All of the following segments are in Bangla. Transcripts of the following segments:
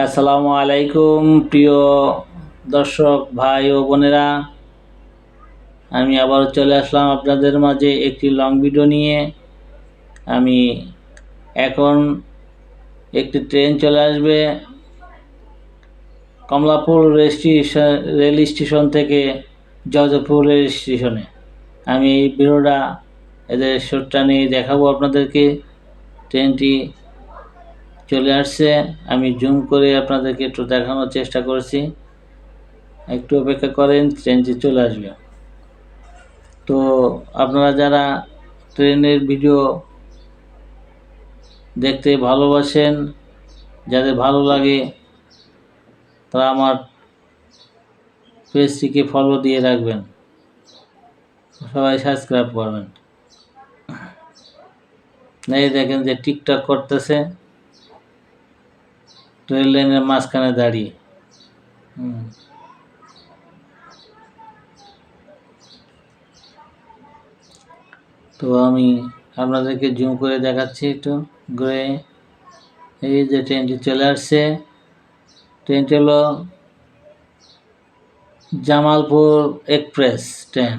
আসসালামু আলাইকুম, প্রিয় দর্শক ভাই ও বোনেরা। আমি আবার চলে আসলাম আপনাদের মাঝে একটি লং ভিডিও নিয়ে। আমি এখন একটি ট্রেন চলে আসবে। Kamalapur rail station rail station থেকে যাদবপুর রেল স্টেশনে আমি এই ভিডিওটা এদের শোটটা নিয়ে দেখাবো আপনাদেরকে। ট্রেনটি চলে আসছে। আমি জুম করে আপনাদেরকে একটু দেখানোর চেষ্টা করছি। একটু অপেক্ষা করেন ট্রেনটি চলে আসবে। তো আপনারা যারা ট্রেনের ভিডিও দেখতে ভালোবাসেন, যাদের ভালো লাগে, তারা আমার পেজটিকে ফলো দিয়ে রাখবেন। সবাই সাবস্ক্রাইব করবেন। এই দেখেন যে টিকটক করতেছে। রেল লাইনের মাঝখানে দাঁড়িয়ে। হুম। তো আমি আপনাদেরকে জুম করে দেখাচ্ছি একটু ঘুরে। এই যে ট্রেনটি চলে আসছে। ট্রেনটি হলো Jamalpur express train.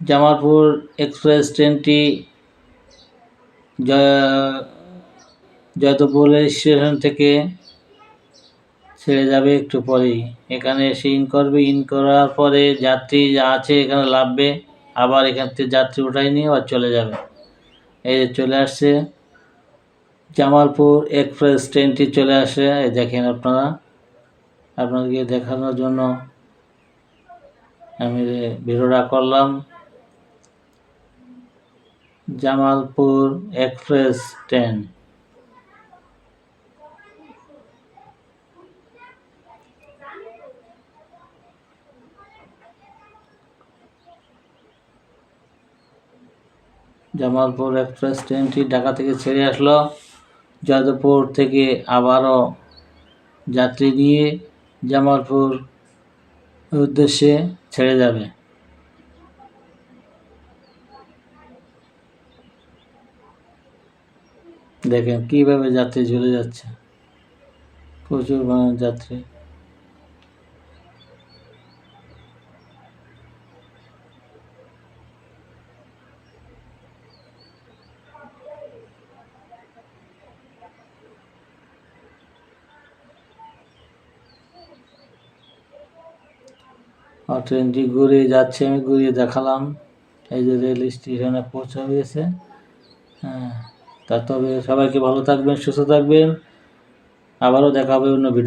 Jamalpur express ট্রেনটি যতপুর স্টেশন থেকে ছেড়ে যাবে একটু পরেই। এখানে এসে ইন করবে। ইন করার পরে যাত্রী যা আছে এখানে লাভবে। আবার এখান থেকে যাত্রী উঠাই নিয়ে আবার চলে যাবে। এই যে চলে আসছে জামালপুর এক্সপ্রেস ট্রেনটি চলে আসে। এই দেখেন আপনারা। আপনাদেরকে দেখানোর জন্য আমি ভিডিওটা করলাম। Jamalpur express train. Jamalpur express ট্রেনটি ঢাকা থেকে ছেড়ে আসলো। যাদবপুর থেকে আবারও যাত্রী নিয়ে জামালপুর উদ্দেশ্যে ছেড়ে যাবে। দেখেন কীভাবে যাত্রী ঝুলে যাচ্ছে। প্রচুর যাত্রী। ট্রেনটি ঘুরিয়ে যাচ্ছে, আমি ঘুরিয়ে দেখালাম। এই যে রেল স্টেশনে পৌঁছে গিয়েছে হ্যাঁ তা তবে সবাইকে ভালো থাকবেন, সুস্থ থাকবেন। আবারও দেখা হবে অন্য ভিডিও